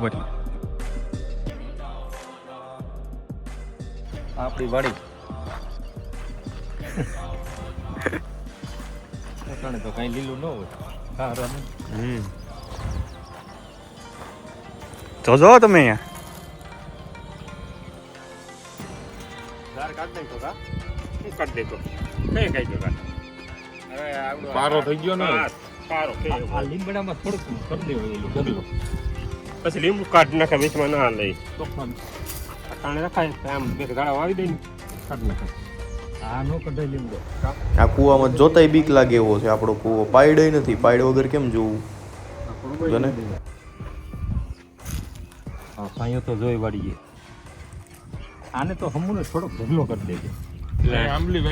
વડી આપણી વાડી. તો કઈ લીલું ન હોય. હા હમ. જોજો તમે અહીંયા. પારો થઈ ગયો ને? પારો. લીમડામાં થોડુંક કરી દેવું ગગલો પછી લીંબુ કાઢ નાખે વેચમાં ના લઈ. તોફાન અટાણે રખાય આમ બે ગાળા વાવી દઈ કાઢ નાખે. આ નો કઢાઈ લીમડો આ કૂવામાં જોતાય બીક લાગે એવો છે આપણો કૂવો પાયડય નથી. પાયડો વગર કેમ જોવું? હા સાંયો તો જોઈ વાળીએ. આને તો હમુને થોડોક ઢગલો કરી દેજો. એટલે આંબલી